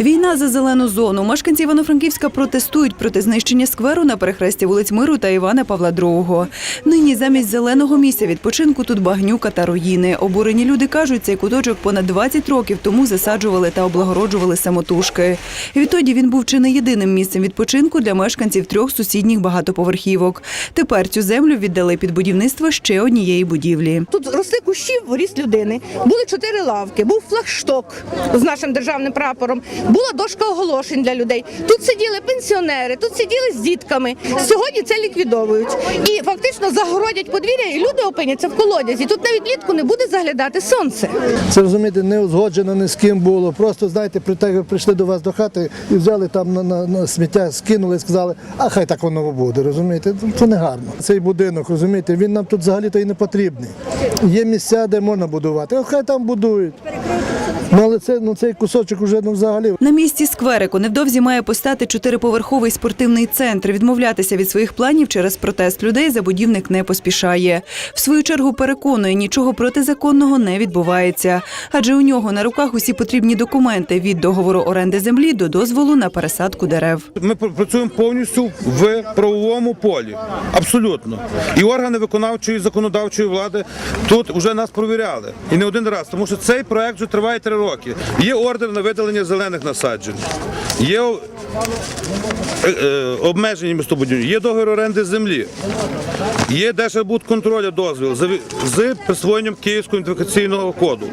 Війна за зелену зону. Мешканці Івано-Франківська протестують проти знищення скверу на перехресті вулиць Миру та Івана Павла II. Нині замість зеленого місця відпочинку тут багнюка та руїни. Обурені люди кажуть, цей куточок понад 20 років тому засаджували та облагороджували самотужки. Відтоді він був чи не єдиним місцем відпочинку для мешканців трьох сусідніх багатоповерхівок. Тепер цю землю віддали під будівництво ще однієї будівлі. Тут росли кущі в людини. Були чотири лавки, був флагшток з нашим державним прапором, була дошка оголошень для людей. Тут сиділи пенсіонери, тут сиділи з дітками. Сьогодні це ліквідовують і фактично загородять подвір'я, і люди опиняться в колодязі. Тут навіть влітку не буде заглядати сонце. Це розумієте, не узгоджено ні з ким було. Просто знаєте, при те, прийшли до вас до хати і взяли там на, на, на сміття, скинули, сказали, а хай так воно буде. Розумієте, це не гарно. Цей будинок, розумієте, він нам тут взагалі то і не потрібний. Є місця, де можна будувати. а хай там будують. Ну але це ну цей кусочок уже ну взагалі. На місці скверику невдовзі має постати чотириповерховий спортивний центр. Відмовлятися від своїх планів через протест людей забудівник не поспішає. В свою чергу переконує, нічого протизаконного не відбувається, адже у нього на руках усі потрібні документи від договору оренди землі до дозволу на пересадку дерев. Ми пр- працюємо повністю в правовому полі. Абсолютно. І органи виконавчої і законодавчої влади тут вже нас провіряли. І не один раз, тому що цей проект вже триває три роки. Є ордер на видалення зелених насаджень. Є е, е, обмежені містобудівні, є договір оренди землі, є Держбудконтролю дозвіл з, присвоєнням Київського ідентифікаційного коду.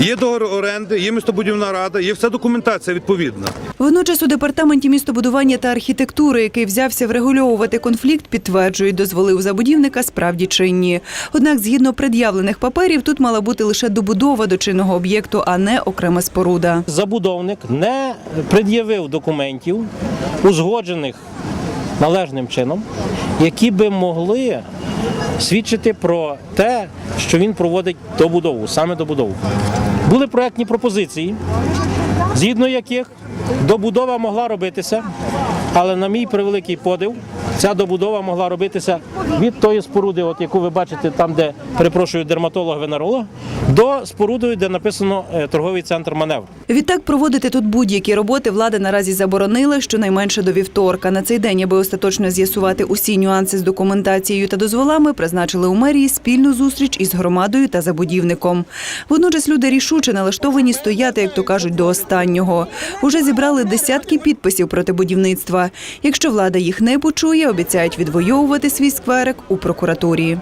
Є договір оренди, є містобудівна рада, є вся документація відповідна. Водночас у департаменті містобудування та архітектури, який взявся врегульовувати конфлікт, підтверджують, дозволи у забудівника справді чинні. Однак, згідно пред'явлених паперів, тут мала бути лише добудова до чинного об'єкту, а не окрема споруда. забудовник не пред'явив документів, узгоджених належним чином, які би могли свідчити про те, що він проводить добудову, саме добудову. Були проектні пропозиції, згідно яких добудова могла робитися, але на мій превеликий подив, ця добудова могла робитися від тої споруди, от яку ви бачите, там, де перепрошую дерматолог-венеролог, до споруди, де написано е, торговий центр маневр. Відтак проводити тут будь-які роботи влада наразі заборонила щонайменше до вівторка. На цей день, аби остаточно з'ясувати усі нюанси з документацією та дозволами, призначили у мерії спільну зустріч із громадою та забудівником. Водночас люди рішуче налаштовані стояти, як то кажуть, до останнього. Уже зібрали десятки підписів проти будівництва. Якщо влада їх не почує, обіцяють відвоювати свій скверик у прокуратурі.